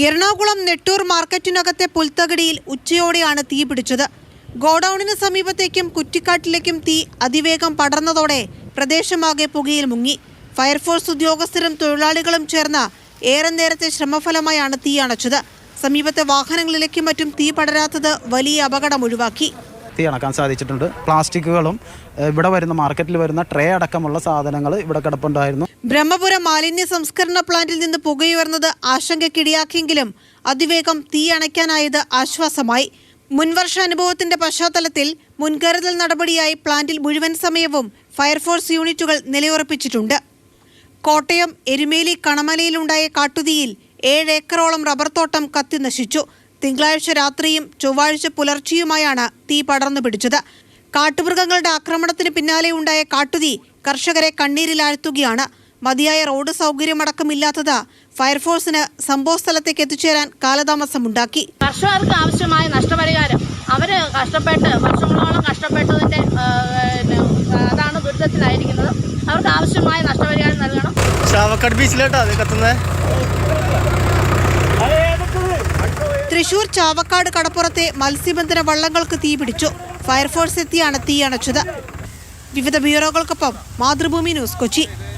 എറണാകുളം നെട്ടൂർ മാർക്കറ്റിനകത്തെ പുൽത്തകടിയിൽ ഉച്ചയോടെയാണ് തീ പിടിച്ചത്. ഗോഡൌണിന് സമീപത്തേക്കും കുറ്റിക്കാട്ടിലേക്കും തീ അതിവേഗം പടർന്നതോടെ പ്രദേശമാകെ പുകയിൽ മുങ്ങി. ഫയർഫോഴ്സ് ഉദ്യോഗസ്ഥരും തൊഴിലാളികളും ചേർന്ന് ഏറെ നേരത്തെ ശ്രമഫലമായാണ് തീ അണച്ചത്. സമീപത്തെ വാഹനങ്ങളിലേക്കും മറ്റും തീ പടരാത്തത് വലിയ അപകടം ഒഴിവാക്കി. തീ അണക്കാൻ സാധിച്ചിട്ടുണ്ട്. പ്ലാസ്റ്റിക്കുകളും ഇവിടെ വരുന്ന മാർക്കറ്റിൽ വരുന്ന ട്രേ അടക്കമുള്ള സാധനങ്ങൾ ഇവിടെ കിടപ്പുണ്ടായിരുന്നു. ബ്രഹ്മപുരം മാലിന്യ സംസ്കരണ പ്ലാന്റിൽ നിന്ന് പുകയുയർന്നത് ആശങ്കക്കിടിയാക്കിയെങ്കിലും അതിവേഗം തീ അണയ്ക്കാനായത് ആശ്വാസമായി. മുൻവർഷ അനുഭവത്തിന്റെ പശ്ചാത്തലത്തിൽ മുൻകരുതൽ നടപടിയായി പ്ലാന്റിൽ മുഴുവൻ സമയവും ഫയർഫോഴ്സ് യൂണിറ്റുകൾ നിലയുറപ്പിച്ചിട്ടുണ്ട്. കോട്ടയം എരുമേലി കണമലയിലുണ്ടായ കാട്ടുതീയിൽ ഏഴ് ഏക്കറോളം റബ്ബർ തോട്ടം കത്തി നശിച്ചു തിങ്കളാഴ്ച രാത്രിയും ചൊവ്വാഴ്ച പുലർച്ചെയുമായാണ് തീ പടർന്നു പിടിച്ചത്. കാട്ടുമൃഗങ്ങളുടെ ആക്രമണത്തിന് പിന്നാലെ ഉണ്ടായ കാട്ടുതീ കർഷകരെ കണ്ണീരിലാഴ്ത്തുകയാണ് മതിയായ റോഡ് സൗകര്യമടക്കമില്ലാത്തത് ഫയർഫോഴ്സിന് സംഭവസ്ഥലത്തേക്ക് എത്തിച്ചേരാൻ കാലതാമസമുണ്ടാക്കി. കർഷകർക്ക് ആവശ്യമായ നഷ്ടപരിഹാരം. അവർ കഷ്ടപ്പെട്ട് വർഷങ്ങളോളം കഷ്ടപ്പെട്ടതിന്റെ അതാണ് ദുരിതത്തിലായിരിക്കുന്നത്. അവർക്ക് ആവശ്യമായ നഷ്ടപരിഹാരം നൽകണം. ചാവക്കാട് ബീച്ചിലോട്ടാ അത് കത്തുന്നത് തൃശൂർ ചാവക്കാട് കടപ്പുറത്തെ മത്സ്യബന്ധന വള്ളങ്ങൾക്ക് തീപിടിച്ചു ഫയർഫോഴ്സ് എത്തിയാണ് തീ അണച്ചത്. വിവിധ ബ്യൂറോകൾക്കൊപ്പം മാതൃഭൂമി ന്യൂസ് കൊച്ചി.